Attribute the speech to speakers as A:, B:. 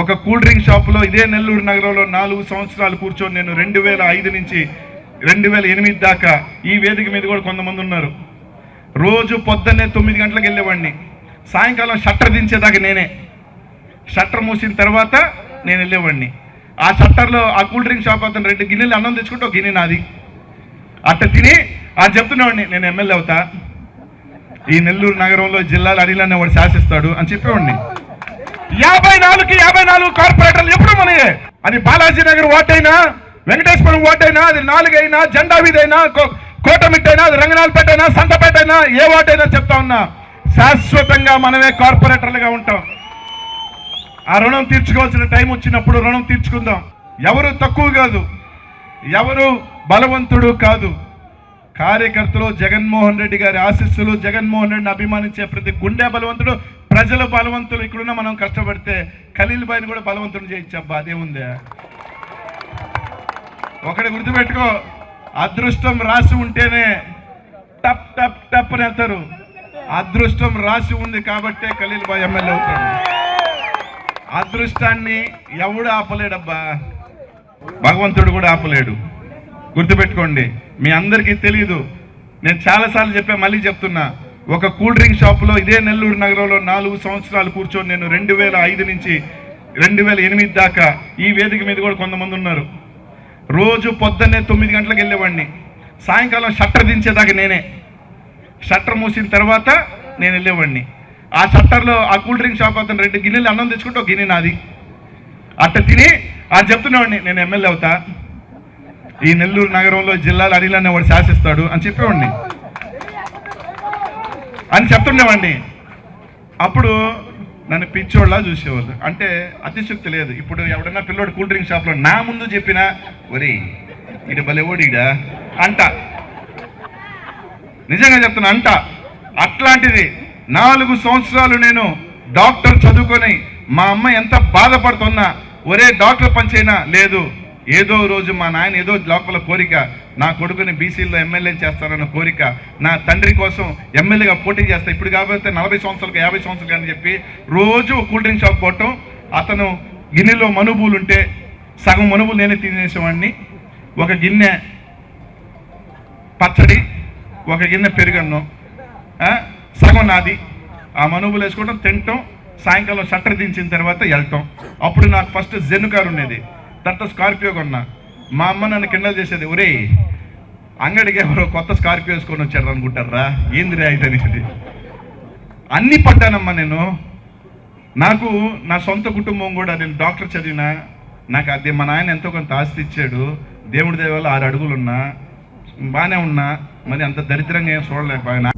A: ఒక cool drink షాపులో ఇదే నెల్లూరు నగరంలో నాలుగు సంవత్సరాలు కూర్చొని నేను రెండు వేల ఐదు నుంచి రెండు వేల ఎనిమిది దాకా ఈ వేదిక మీద కూడా కొంతమంది ఉన్నారు. రోజు పొద్దున్నే తొమ్మిది గంటలకు వెళ్ళేవాడిని. సాయంకాలం షట్టర్ దించేదాకా నేనే. షట్టర్ మూసిన తర్వాత నేను వెళ్ళేవాడిని. ఆ షట్టర్లో ఆ కూల్ డ్రింక్ షాప్ అతను రెండు గిన్నెలు అన్నం తెచ్చుకుంటే ఒక గిన్నె నాది. అట్ట తిని అది చెప్తున్నవాడిని నేను ఎమ్మెల్యే అవుతా. ఈ నెల్లూరు నగరంలో జిల్లాలో అనిలనే వాడు శాసిస్తాడు అని చెప్పేవాడిని. యాభై నాలుగుకి యాభై నాలుగు కార్పొరేటర్లు ఎప్పుడు మనయే అది బాలాజీ నగర్ ఓటైనా వెంకటేశ్వరం ఓటైనా అది నాలుగైనా జెండా వీధైనా కో- కోటమిట్టైనా అది రంగనాథపేట అయినా సంతపేట అయినా ఏ ఓటైనా చెప్తా ఉన్నా శాశ్వతంగా మనమే కార్పొరేటర్లుగా ఉంటాం. ఆ రుణం తీర్చుకోవాల్సిన టైం వచ్చినప్పుడు రుణం తీర్చుకుందాం. ఎవరు తక్కువ కాదు ఎవరు బలవంతుడు కాదు. కార్యకర్తలు జగన్మోహన్ రెడ్డి గారి ఆశీస్సులు జగన్మోహన్ రెడ్డిని అభిమానించే ప్రతి గుండె బలవంతుడు ప్రజల బలవంతులు ఇక్కడున్న మనం కష్టపడితే ఖలీల్ బాయ్ని కూడా బలవంతుడు చేయొచ్చబ్బా అదేముందే ఒకటి గుర్తుపెట్టుకో అదృష్టం రాసి ఉంటేనే టప్ టప్ టప్ అని వెళ్తారు అదృష్టం రాసి ఉంది కాబట్టే ఖలీల్ బాయ్ ఎమ్మెల్యే అవుతాడు అదృష్టాన్ని ఎవడు ఆపలేడబ్బా? భగవంతుడు కూడా ఆపలేడు. గుర్తుపెట్టుకోండి మీ అందరికీ తెలియదు నేను చాలాసార్లు చెప్పా మళ్ళీ చెప్తున్నా. ఒక కూల్ డ్రింక్ షాపులో ఇదే నెల్లూరు నగరంలో నాలుగు సంవత్సరాలు కూర్చొని నేను రెండు వేల ఐదు నుంచి రెండు వేల ఎనిమిది దాకా ఈ వేదిక మీద కూడా కొంతమంది ఉన్నారు. రోజు పొద్దున్నే తొమ్మిది గంటలకు వెళ్ళేవాడిని. సాయంకాలం షట్టర్ దించేదాకా నేనే. షట్టర్ మూసిన తర్వాత నేను వెళ్ళేవాడిని. ఆ షట్టర్లో ఆ కూల్ డ్రింక్ షాప్ అతను రెండు గిన్నెలు అన్నం తెచ్చుకుంటే ఒక గిన్నె నాది. అట్ట తిని ఆ చెప్తున్నవాడిని నేను ఎమ్మెల్యే అవుతా. ఈ నెల్లూరు నగరంలో జిల్లాలు అనిలనే వాడు శాసిస్తాడు అని చెప్పేవాడిని. అని చెప్తుండేవాడిని. అప్పుడు నన్ను పిచ్చోళ్ళ చూసేవాళ్ళు. అంటే అతిశక్తి లేదు. ఇప్పుడు ఎవడన్నా పిల్లోడు కూల్ డ్రింక్ షాప్లో నా ముందు చెప్పినా ఒరే ఇటు బలెవోడిడా అంట. నిజంగా చెప్తున్నా అంట. అట్లాంటిది నాలుగు సంవత్సరాలు నేను డాక్టర్ చదువుకొని మా అమ్మ ఎంత బాధపడుతున్నా ఒరే డాక్టర్ పనిచైనా లేదు. ఏదో రోజు మా నాయన ఏదో లోపల కోరిక నా కొడుకుని బీసీలో ఎమ్మెల్యే చేస్తారన్న కోరిక నా తండ్రి కోసం ఎమ్మెల్యేగా పోటీ చేస్తా ఇప్పుడు కాబట్టి నలభై సంవత్సరాలకు యాభై సంవత్సరాలు అని చెప్పి రోజు కూల్ డ్రింక్ షాప్ పోవటం అతను గిన్నెలో మనుబూలు ఉంటే సగం మనుబులు నేనే తినేసేవాడిని. ఒక గిన్నె పచ్చడి ఒక గిన్నె పెరుగన్నం సగం నాది. ఆ మనుబులు వేసుకోవడం తినటం సాయంకాలం షట్టర్ దించిన తర్వాత వెళ్ళటం అప్పుడు నాకు ఫస్ట్ జెన్ను కారు ఉండేది. తర్వాత స్కార్పియో కొన్నా. మా అమ్మ నన్ను కిండలు చేసేది ఒరే అంగడికి ఎవరో కొత్త స్కార్పియో వేసుకొని వచ్చారు అనుకుంటారా? ఏంది అయితే అనేది అన్నీ పడ్డానమ్మా నేను. నాకు నా సొంత కుటుంబం కూడా నేను డాక్టర్ చదివినా నాకు అది మా నాయన ఎంతో కొంత ఆస్తి ఇచ్చాడు. దేవుడి దేవాల ఆరు అడుగులు ఉన్నా బాగానే ఉన్నా మరి అంత దరిద్రంగా ఏం చూడలేకపోయినా.